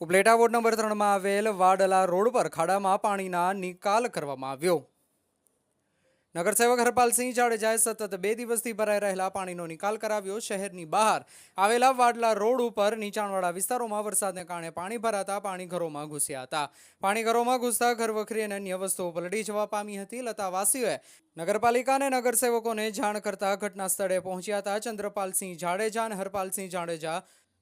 Upleta ward number ત્રણમાં આવેલ Vadla road પર ખાડામાં પાણીના નિકાલ કરવામાં આવ્યો. નગરસેવક હરપાલસિંહ જાડેજાએ સતત બે દિવસથી ભરાઈ રહેલા પાણીનો નિકાલ કરાવ્યો. શહેરની બહાર આવેલા વાડલા રોડ ઉપર નીચાણવાળા વિસ્તારોમાં વરસાદને કારણે પાણી ભરાતા પાણી ઘરોમાં ઘૂસ્યા હતા. પાણી ઘરોમાં ઘૂસતા ઘરવખરી અને અન્ય વસ્તુઓ પલટી જવા પામી હતી. લતાવાસીઓએ નગરપાલિકા અને નગરસેવકોને જાણ કરતા ઘટના સ્થળે પહોંચ્યા હતા. ચંદ્રપાલસિંહ જાડેજા અને હરપાલસિંહ જાડેજા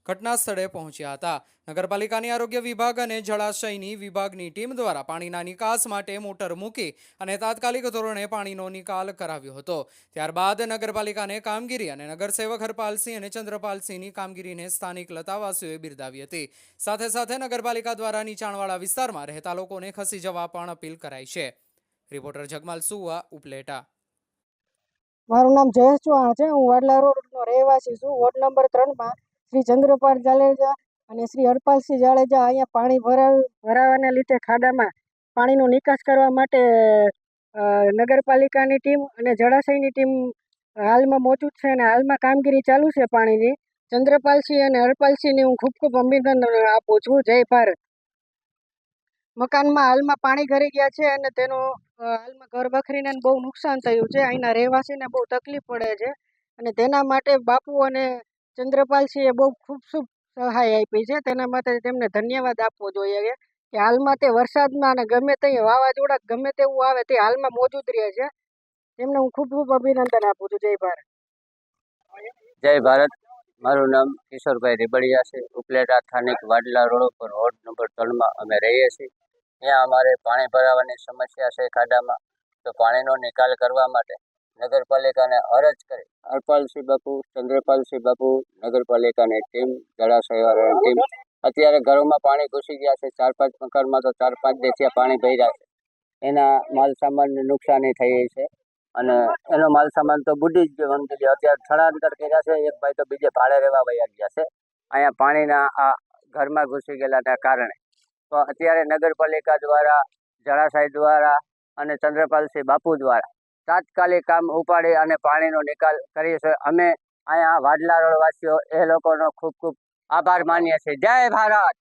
ઘટના સ્થળે પહોંચ્યા હતા. નગરપાલિકાની આરોગ્ય વિભાગ અને જળાશયની વિભાગની ટીમ દ્વારા પાણીના નિકાસ માટે મોટર મૂકી અને તાત્કાલિક ધોરણે પાણીનો નિકાલ કરાવ્યો હતો. ત્યારબાદ નગરપાલિકાને કામગીરી અને નગરસેવક હરપાલસિંહ અને ચંદ્રપાલસિંહની કામગીરીને સ્થાનિક લતાવાસીઓએ બિરદાવી હતી. સાથે સાથે નગરપાલિકા દ્વારા નીચાણવાળા વિસ્તારમાં રહેતા લોકોને ખસી જવા પણ અપીલ કરાઈ છે. રિપોર્ટર જગમાલ સુવા, ઉપલેટા. મારું નામ જયેશ ચૌહાણ છે. હું વાડલા રોડનો રહેવાસી છું. વોર્ડ નંબર ત્રણમાં શ્રી ચંદ્રપાલ જાડેજા અને શ્રી હરપાલસિંહ જાડેજા અહીંયા પાણી ભરાવ, ભરાવાને લીધે ખાડામાં પાણીનો નિકાસ કરવા માટે નગરપાલિકાની ટીમ અને જળાશયની ટીમ હાલમાં મોજૂદ છે અને હાલમાં કામગીરી ચાલુ છે પાણીની. ચંદ્રપાલસિંહ અને હરપાલસિંહને હું ખૂબ ખૂબ અભિનંદન આપું છું. જય ભારત. મકાનમાં હાલમાં પાણી ઘરી ગયા છે અને તેનો હાલમાં ઘર બખરીને બહુ નુકસાન થયું છે. અહીંના રહેવાસીને બહુ તકલીફ પડે છે અને તેના માટે બાપુ અને ચંદ્રપાલસિંહે બહુ ખૂબ ખૂબ સહાય આપી છે. તેના માટે તેમને ધન્યવાદ આપવો જોઈએ કે હાલમાં તે વરસાદમાં અને ગમે તે વાવાઝોડા ગમે તેવું આવે તે હાલમાં મોજૂદ રહે છે. તેમને હું ખૂબ ખૂબ અભિનંદન આપું છું. જય ભારત. જય ભારત. મારું નામ કિશોરભાઈ રીબડિયા છે. ઉપલેટા સ્થાનિક વાડલા રોડ ઉપર વોર્ડ નંબર ત્રણમાં અમે રહીએ છીએ. ત્યાં અમારે પાણી ભરાવાની સમસ્યા છે ખાડામાં. તો પાણીનો નિકાલ કરવા માટે નગરપાલિકાને અરજ કરી. હરપાલસિંહ બાપુ ચંદ્રપાલસિંહ બાપુ, નગરપાલિકાની ટીમ જળાશયવાળાની ટીમ. અત્યારે ઘરોમાં પાણી ઘૂસી ગયા છે. ચાર પાંચ મકાનમાં તો ચાર પાંચ દેશિયા પાણી ભર્યા છે. એના માલ સામાનને નુકસાની થઈ છે. અને એનો માલ સામાન તો બુડી જ ગયો અત્યારે સ્થળાંતર કર્યા છે. એક ભાઈ તો બીજે ભાડે રહેવા વયા ગયા છે. અહીંયા પાણીના આ ઘરમાં ઘૂસી ગયેલાના કારણે. તો અત્યારે નગરપાલિકા દ્વારા, જળાશય દ્વારા અને ચંદ્રપાલસિંહ બાપુ દ્વારા તાત્કાલિક કામ ઉપાડી અને પાણીનો નિકાલ કરીએ છીએ. અમે અહીંયા વાડલા રોડવાસીઓ, એ લોકોનો ખૂબ ખૂબ આભાર માનીએ છીએ. જય ભારત!